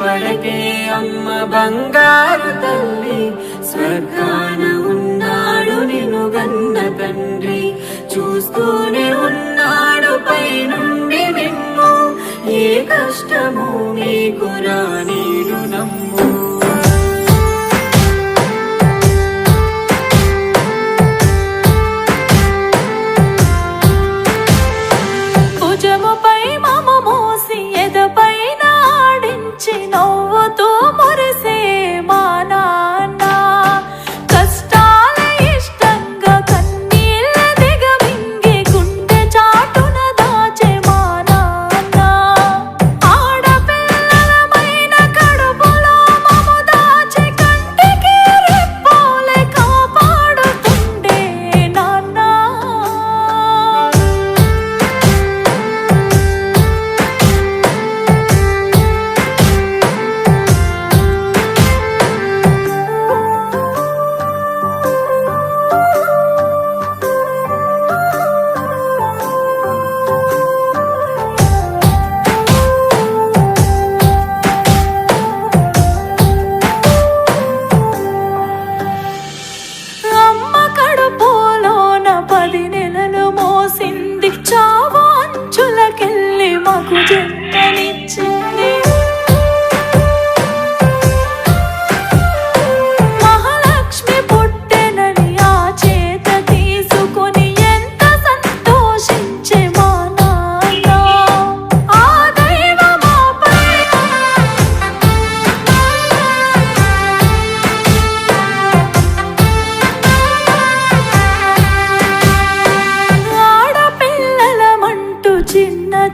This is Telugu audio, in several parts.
పడకే అమ్మ బంగారు తల్లి. స్వర్గాన ఉన్నాడు నిన్ను గన్న తండ్రి. చూస్తూనే ఉన్నాడు పైనుండి నిన్ను. ఏ కష్టము నీకు రానీడు అమ్మ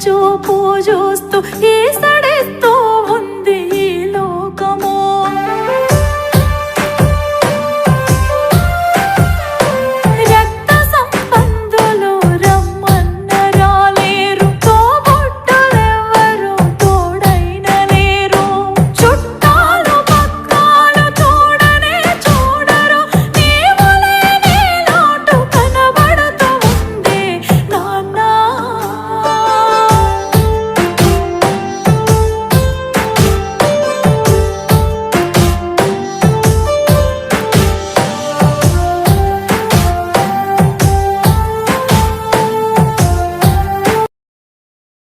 చూపు చూస్తూ ఈ సడెస్తూ